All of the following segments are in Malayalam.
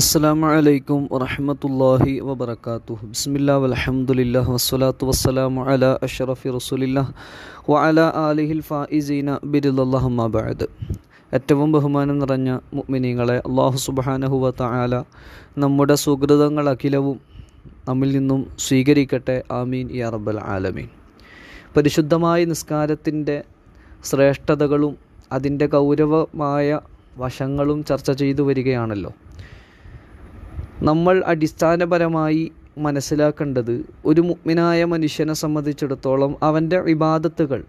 അസ്സാം വലൈക്കും വറഹമത്തല്ലാഹി വബർക്കാത്തു ബിസ്മില്ലാ വലഹമുല്ല വസ്സലാത്തു വസ്സലാമു അല അഷറഫി റസൂലില്ല വ അല ആലിഹിൽ ഫായിസീന ഏറ്റവും ബഹുമാനം നിറഞ്ഞ മുഅ്മിനീങ്ങളെ അള്ളാഹു സുബാനഹുവ തആല നമ്മുടെ സുഹൃതങ്ങൾ അഖിലവും നമ്മിൽ നിന്നും സ്വീകരിക്കട്ടെ. ആമീൻ യാ റബ്ബൽ ആലമീൻ. പരിശുദ്ധമായ നിസ്കാരത്തിന്റെ ശ്രേഷ്ഠതകളും അതിന്റെ ഗൗരവമായ വശങ്ങളും ചർച്ച ചെയ്തു വരികയാണല്ലോ. നമ്മൾ അടിസ്ഥാനപരമായി മനസ്സിലാക്കേണ്ടത് ഒരു മുഗ്മിനായ മനുഷ്യനെ സംബന്ധിച്ചിടത്തോളം അവന്റെ വിവാദത്തുകൾ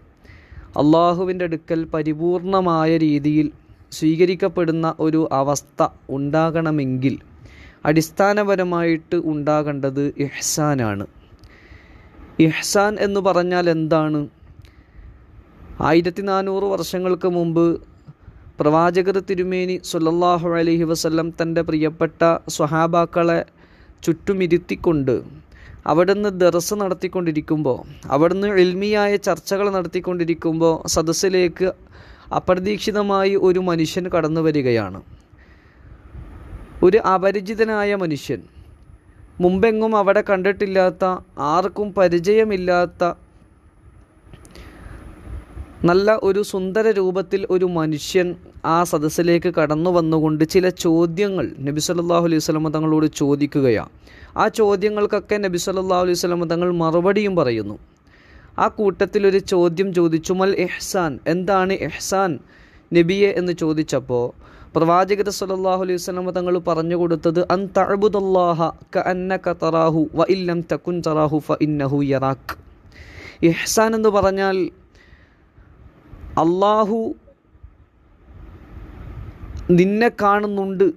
അള്ളാഹുവിന്റെ അടുക്കൽ പരിപൂർണമായ രീതിയിൽ സ്വീകരിക്കപ്പെടുന്ന ഒരു അവസ്ഥ ഉണ്ടാകണമെങ്കിൽ അടിസ്ഥാനപരമായിട്ട് ഉണ്ടാകേണ്ടത് ഇഹ്സാനാണ്. ഇഹ്സാൻ എന്ന് പറഞ്ഞാൽ എന്താണ്? ആയിരത്തി നാനൂറ് വർഷങ്ങൾക്ക് മുമ്പ് പ്രവാചകർ തിരുമേനി സുല്ലല്ലാഹു അലഹി വസ്ല്ലം തന്റെ പ്രിയപ്പെട്ട സ്വഹാബാക്കളെ ചുറ്റുമിരുത്തിക്കൊണ്ട് അവിടുന്ന് ദർസ് നടത്തിക്കൊണ്ടിരിക്കുമ്പോൾ അവിടുന്ന് എൽമിയായ ചർച്ചകൾ നടത്തിക്കൊണ്ടിരിക്കുമ്പോൾ സദസ്സിലേക്ക് അപ്രതീക്ഷിതമായി ഒരു മനുഷ്യൻ കടന്നു വരികയാണ്. ഒരു അപരിചിതനായ മനുഷ്യൻ. മുമ്പെങ്ങും അവിടെ കണ്ടിട്ടില്ലാത്ത ആർക്കും പരിചയമില്ലാത്ത നല്ല ഒരു സുന്ദര രൂപത്തിൽ ഒരു മനുഷ്യൻ ആ സദസ്സിലേക്ക് കടന്നു വന്നുകൊണ്ട് ചില ചോദ്യങ്ങൾ നബി സല്ലാഹു അലൈഹി സ്വലമ തങ്ങളോട് ചോദിക്കുകയാണ്. ആ ചോദ്യങ്ങൾക്കൊക്കെ നബി സല്ലല്ലാഹു അലൈഹി സ്വലമ തങ്ങൾ മറുപടിയും പറയുന്നു. ആ കൂട്ടത്തിലൊരു ചോദ്യം ചോദിച്ചു മൽ എഹ്സാൻ എന്താണ് എഹ്സാൻ നബിയെ എന്ന് ചോദിച്ചപ്പോൾ പ്രവാചകർ സല്ലല്ലാഹു അലൈഹി സ്വലമ തങ്ങൾ പറഞ്ഞു കൊടുത്തത് അൻ തഅബുദല്ലാഹ ക തറാഹു വ ഇല്ലം തക്കുൻ തറാഹു ഫ ഇന്നഹു യറാഖ് എഹ്സാൻ എന്ന് പറഞ്ഞാൽ അള്ളാഹു നിന്നെ കാണുന്നുണ്ട്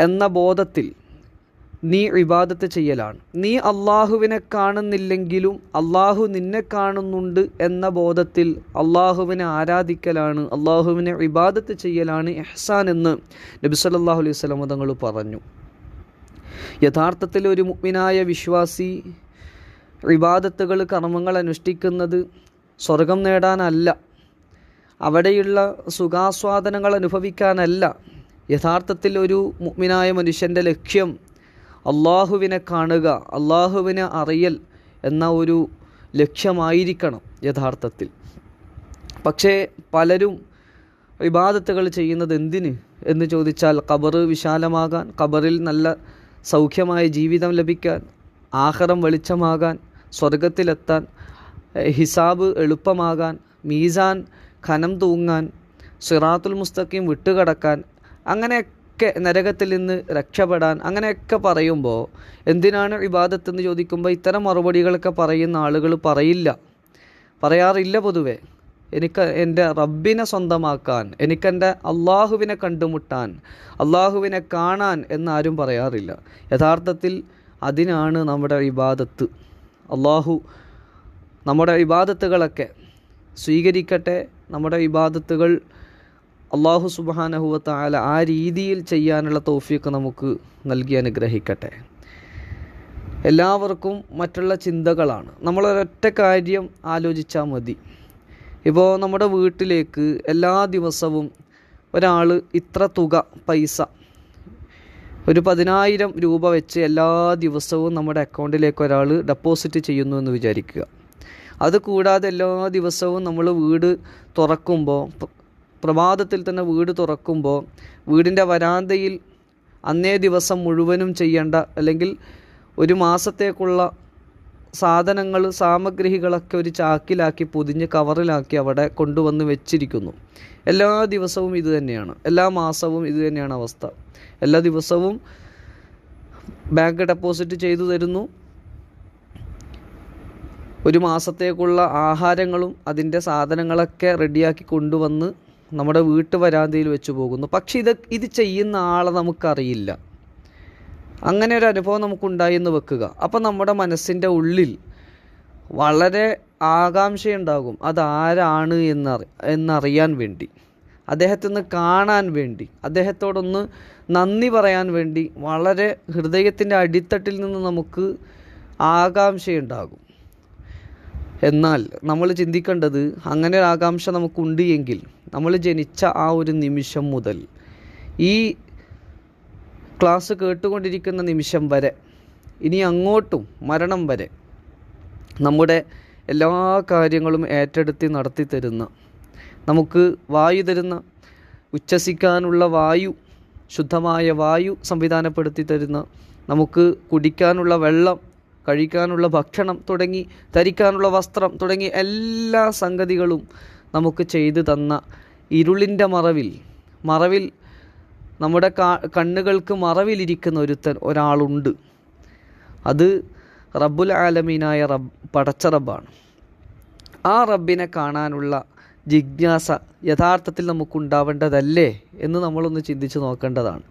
എന്ന ബോധത്തിൽ നീ ഇബാദത്ത് ചെയ്യലാണ്. നീ അള്ളാഹുവിനെ കാണുന്നില്ലെങ്കിലും അള്ളാഹു നിന്നെ കാണുന്നുണ്ട് എന്ന ബോധത്തിൽ അള്ളാഹുവിനെ ആരാധിക്കലാണ് അള്ളാഹുവിനെ ഇബാദത്ത് ചെയ്യലാണ് എഹ്സാൻ എന്ന് നബി സല്ലല്ലാഹു അലൈഹി വസല്ലം തങ്ങൾ പറഞ്ഞു. യഥാർത്ഥത്തിൽ ഒരു മുഗ്മിനായ വിശ്വാസി ഇബാദത്തുകൾ കർമ്മങ്ങൾ അനുഷ്ഠിക്കുന്നത് സ്വർഗം നേടാനല്ല. അവിടെയുള്ള സുഖാസ്വാദനങ്ങൾ അനുഭവിക്കാനല്ല. യഥാർത്ഥത്തിൽ ഒരു മുഗ്മിനായ മനുഷ്യന്റെ ലക്ഷ്യം അള്ളാഹുവിനെ കാണുക അള്ളാഹുവിനെ അറിയൽ എന്ന ഒരു ലക്ഷ്യമായിരിക്കണം യഥാർത്ഥത്തിൽ. പക്ഷേ പലരും വിവാദത്തുകൾ ചെയ്യുന്നത് എന്തിന് എന്ന് ചോദിച്ചാൽ ഖബർ വിശാലമാകാൻ ഖബറിൽ നല്ല സൗഖ്യമായ ജീവിതം ലഭിക്കാൻ ആഹാരം വെളിച്ചമാകാൻ സ്വർഗത്തിലെത്താൻ ഹിസാബ് എളുപ്പമാകാൻ മീസാൻ ഖനം തൂങ്ങാൻ സിറാത്തുൽ മുസ്തഖീം വിട്ടുകടക്കാൻ അങ്ങനെയൊക്കെ നരകത്തിൽ നിന്ന് രക്ഷപ്പെടാൻ അങ്ങനെയൊക്കെ പറയുമ്പോൾ എന്തിനാണ് ഇബാദത്ത് എന്ന് ചോദിക്കുമ്പോൾ ഇത്തരം മറുപടികളൊക്കെ പറയുന്ന ആളുകൾ പറയില്ല. പറയാറില്ല പൊതുവെ. എനിക്ക് എന്റെ റബ്ബിനെ സ്വന്തമാക്കാൻ എനിക്കെന്റെ അള്ളാഹുവിനെ കണ്ടുമുട്ടാൻ അള്ളാഹുവിനെ കാണാൻ എന്നാരും പറയാറില്ല. യഥാർത്ഥത്തിൽ അതിനാണ് നമ്മുടെ ഇബാദത്ത്. അള്ളാഹു നമ്മുടെ ഇബാദത്തുകളൊക്കെ സ്വീകരിക്കട്ടെ നമ്മുടെ ഇബാദത്തുകൾ അള്ളാഹു സുബാനഹുവത്ത ആ രീതിയിൽ ചെയ്യാനുള്ള തോഫിയൊക്കെ നമുക്ക് നൽകി അനുഗ്രഹിക്കട്ടെ. എല്ലാവർക്കും മറ്റുള്ള ചിന്തകളാണ്. നമ്മളൊരൊറ്റ കാര്യം ആലോചിച്ചാൽ മതി. ഇപ്പോൾ നമ്മുടെ വീട്ടിലേക്ക് എല്ലാ ദിവസവും ഒരാൾ ഇത്ര തുക പൈസ ഒരു പതിനായിരം രൂപ വെച്ച് എല്ലാ ദിവസവും നമ്മുടെ അക്കൗണ്ടിലേക്ക് ഒരാൾ ഡെപ്പോസിറ്റ് ചെയ്യുന്നു എന്ന് വിചാരിക്കുക. അത് കൂടാതെ എല്ലാ ദിവസവും നമ്മൾ വീട് തുറക്കുമ്പോൾ പ്രഭാതത്തിൽ തന്നെ വീട് തുറക്കുമ്പോൾ വീടിന്റെ വരാന്തയിൽ അന്നേ ദിവസം മുഴുവനും ചെയ്യേണ്ട അല്ലെങ്കിൽ ഒരു മാസത്തേക്കുള്ള സാധനങ്ങൾ സാമഗ്രികളൊക്കെ ഒരു ചാക്കിലാക്കി പൊതിഞ്ഞ് കവറിലാക്കി അവിടെ കൊണ്ടുവന്ന് വെച്ചിരിക്കുന്നു. എല്ലാ ദിവസവും ഇത് തന്നെയാണ്. എല്ലാ മാസവും ഇത് തന്നെയാണ് അവസ്ഥ. എല്ലാ ദിവസവും ബാങ്ക് ഡെപ്പോസിറ്റ് ചെയ്തു തരുന്നു. ഒരു മാസത്തേക്കുള്ള ആഹാരങ്ങളും അതിന്റെ സാധനങ്ങളൊക്കെ റെഡിയാക്കി കൊണ്ടുവന്ന് നമ്മുടെ വീട്ടു വരാന്തയിൽ വെച്ച് പോകുന്നു. പക്ഷെ ഇത് ഇത് ചെയ്യുന്ന ആളെ നമുക്കറിയില്ല. അങ്ങനെ ഒരു അനുഭവം നമുക്കുണ്ടായി എന്ന് വെക്കുക. അപ്പം നമ്മുടെ മനസ്സിന്റെ ഉള്ളിൽ വളരെ ആകാംക്ഷയുണ്ടാകും. അതാരാണ് എന്നറി എന്നറിയാൻ വേണ്ടി. അദ്ദേഹത്തിന്ന് കാണാൻ വേണ്ടി. അദ്ദേഹത്തോടൊന്ന് നന്ദി പറയാൻ വേണ്ടി വളരെ ഹൃദയത്തിന്റെ അടിത്തട്ടിൽ നിന്ന് നമുക്ക് ആകാംക്ഷയുണ്ടാകും. എന്നാൽ നമ്മൾ ചിന്തിക്കേണ്ടത് അങ്ങനെ ഒരു ആകാംക്ഷ നമുക്കുണ്ട് എങ്കിൽ നമ്മൾ ജനിച്ച ആ ഒരു നിമിഷം മുതൽ ഈ ക്ലാസ് കേട്ടുകൊണ്ടിരിക്കുന്ന നിമിഷം വരെ ഇനി അങ്ങോട്ടും മരണം വരെ നമ്മുടെ എല്ലാ കാര്യങ്ങളും ഏറ്റെടുത്തി നടത്തി തരുന്ന നമുക്ക് വായു തരുന്ന ഉച്ഛസിക്കാനുള്ള വായു ശുദ്ധമായ വായു സംവിധാനപ്പെടുത്തി തരുന്ന നമുക്ക് കുടിക്കാനുള്ള വെള്ളം കഴിക്കാനുള്ള ഭക്ഷണം തുടങ്ങി ധരിക്കാനുള്ള വസ്ത്രം തുടങ്ങി എല്ലാ സംഗതികളും നമുക്ക് ചെയ്തു തന്ന ഇരുളിന്റെ മറവിൽ. മറവിൽ നമ്മുടെ കണ്ണുകൾക്ക് മറവിലിരിക്കുന്ന ഒരുത്തൻ ഒരാളുണ്ട്. അത് റബ്ബുൽ ആലമീനായ റബ് പടച്ച റബ്ബാണ്. ആ റബ്ബിനെ കാണാനുള്ള ജിജ്ഞാസ യഥാർത്ഥത്തിൽ നമുക്കുണ്ടാവേണ്ടതല്ലേ എന്ന് നമ്മളൊന്ന് ചിന്തിച്ച് നോക്കേണ്ടതാണ്.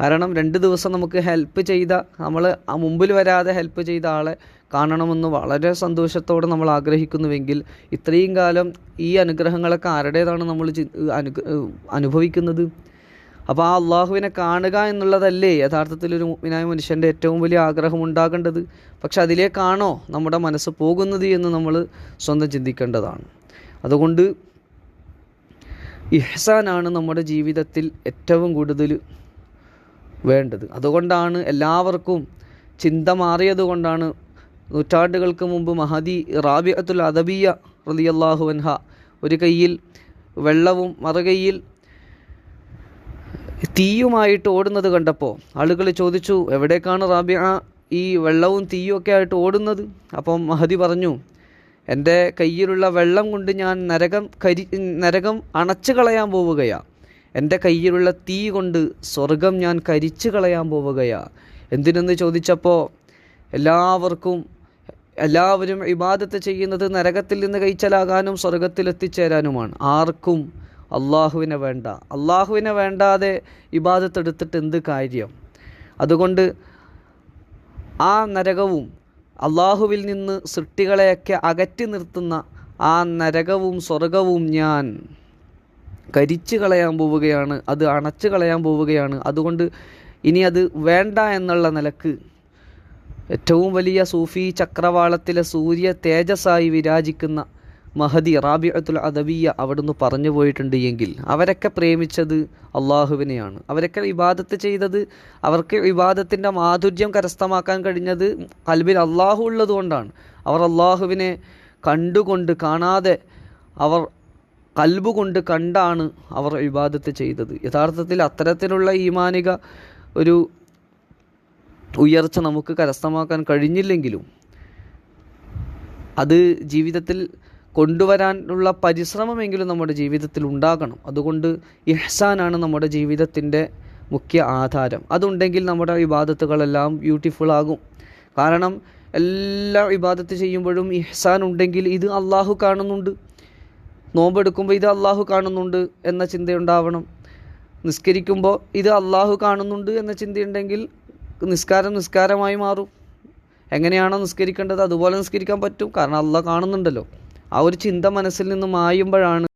കാരണം രണ്ട് ദിവസം നമുക്ക് ഹെൽപ്പ് ചെയ്ത നമ്മൾ മുമ്പിൽ വരാതെ ഹെൽപ്പ് ചെയ്ത ആളെ കാണണമെന്ന് വളരെ സന്തോഷത്തോടെ നമ്മൾ ആഗ്രഹിക്കുന്നുവെങ്കിൽ ഇത്രയും കാലം ഈ അനുഗ്രഹങ്ങളൊക്കെ ആരുടേതാണ് നമ്മൾ അനുഭവിക്കുന്നത്? അപ്പോൾ ആ അള്ളാഹുവിനെ കാണുക എന്നുള്ളതല്ലേ യഥാർത്ഥത്തിൽ ഒരു മുഗ്മിനായ മനുഷ്യന്റെ ഏറ്റവും വലിയ ആഗ്രഹം ഉണ്ടാകേണ്ടത്? പക്ഷെ അതിലേക്കാണോ നമ്മുടെ മനസ്സ് പോകുന്നത് എന്ന് നമ്മൾ സ്വന്തം ചിന്തിക്കേണ്ടതാണ്. അതുകൊണ്ട് ഇഹ്സാനാണ് നമ്മുടെ ജീവിതത്തിൽ ഏറ്റവും കൂടുതൽ വേണ്ടത്. അതുകൊണ്ടാണ് എല്ലാവർക്കും ചിന്ത മാറിയത് കൊണ്ടാണ് നൂറ്റാണ്ടുകൾക്ക് മുമ്പ് മഹദി റാബിഅത്തുൽ അദബിയ റലിയല്ലാഹു അൻഹ ഒരു കയ്യിൽ വെള്ളവും മറുകൈയിൽ തീയുമായിട്ട് ഓടുന്നത് കണ്ടപ്പോൾ ആളുകൾ ചോദിച്ചു എവിടേക്കാണ് റാബിയ ഈ വെള്ളവും തീയുമൊക്കെ ആയിട്ട് ഓടുന്നത്? അപ്പം മഹദി പറഞ്ഞു എന്റെ കയ്യിലുള്ള വെള്ളം കൊണ്ട് ഞാൻ നരകം കരി നരകം അണച്ചു കളയാൻ പോവുകയാണ് എന്റെ കയ്യിലുള്ള തീ കൊണ്ട് സ്വർഗം ഞാൻ കരിച്ചു കളയാൻ പോവുകയാ. എന്തിനെന്ന് ചോദിച്ചപ്പോൾ എല്ലാവർക്കും എല്ലാവരും ഇബാദത്ത് ചെയ്യുന്നത് നരകത്തിൽ നിന്ന് കഴിച്ചലാകാനും സ്വർഗത്തിൽ എത്തിച്ചേരാനുമാണ്. ആർക്കും അള്ളാഹുവിനെ വേണ്ട. അള്ളാഹുവിനെ വേണ്ടാതെ ഇബാദത്ത് എടുത്തിട്ട് എന്ത് കാര്യം? അതുകൊണ്ട് ആ നരകവും അള്ളാഹുവിൽ നിന്ന് സൃഷ്ടികളെയൊക്കെ അകറ്റി നിർത്തുന്ന ആ നരകവും സ്വർഗവും ഞാൻ കരിച്ചു കളയാൻ പോവുകയാണ് അത് അണച്ചു കളയാൻ പോവുകയാണ്. അതുകൊണ്ട് ഇനി അത് വേണ്ട എന്നുള്ള നിലയ്ക്ക് ഏറ്റവും വലിയ സൂഫി ചക്രവാളത്തിലെ സൂര്യ തേജസ്സായി വിരാജിക്കുന്ന മഹദി റാബിഅത്തുൽ അദബിയ അവിടുന്ന് പറഞ്ഞു പോയിട്ടുണ്ട് എങ്കിൽ അവരൊക്കെ പ്രേമിച്ചത് അള്ളാഹുവിനെയാണ്. അവരൊക്കെ വിവാദത്ത് ചെയ്തത് അവർക്ക് വിവാദത്തിന്റെ മാധുര്യം കരസ്ഥമാക്കാൻ കഴിഞ്ഞത് കൽബിൽ അള്ളാഹു ഉള്ളതുകൊണ്ടാണ്. അവർ അള്ളാഹുവിനെ കണ്ടുകൊണ്ട് കാണാതെ അവർ കൽബ് കൊണ്ട് കണ്ടാണ് അവർ ഇബാദത്ത് ചെയ്തത്. യഥാർത്ഥത്തിൽ അത്തരത്തിലുള്ള ഈമാനിക ഒരു ഉയർച്ച നമുക്ക് കരസ്ഥമാക്കാൻ കഴിഞ്ഞില്ലെങ്കിലും അത് ജീവിതത്തിൽ കൊണ്ടുവരാനുള്ള പരിശ്രമമെങ്കിലും നമ്മുടെ ജീവിതത്തിൽ ഉണ്ടാകണം. അതുകൊണ്ട് ഇഹ്സാനാണ് നമ്മുടെ ജീവിതത്തിന്റെ മുഖ്യ ആധാരം. അതുണ്ടെങ്കിൽ നമ്മുടെ വിവാദത്തുകളെല്ലാം ബ്യൂട്ടിഫുൾ ആകും. കാരണം എല്ലാ വിവാദത്ത് ചെയ്യുമ്പോഴും ഇഹ്സാൻ ഉണ്ടെങ്കിൽ ഇത് അള്ളാഹു കാണുന്നുണ്ട്. നോമ്പെടുക്കുമ്പോൾ ഇത് അള്ളാഹു കാണുന്നുണ്ട് എന്ന ചിന്തയുണ്ടാവണം. നിസ്കരിക്കുമ്പോൾ ഇത് അള്ളാഹു കാണുന്നുണ്ട് എന്ന ചിന്തയുണ്ടെങ്കിൽ നിസ്കാരം നിസ്കാരമായി മാറും. എങ്ങനെയാണോ നിസ്കരിക്കേണ്ടത് അതുപോലെ നിസ്കരിക്കാൻ പറ്റും. കാരണം അള്ളാഹ് കാണുന്നുണ്ടല്ലോ. ആ ഒരു ചിന്ത മനസ്സിൽ നിന്ന് മായുമ്പോഴാണ്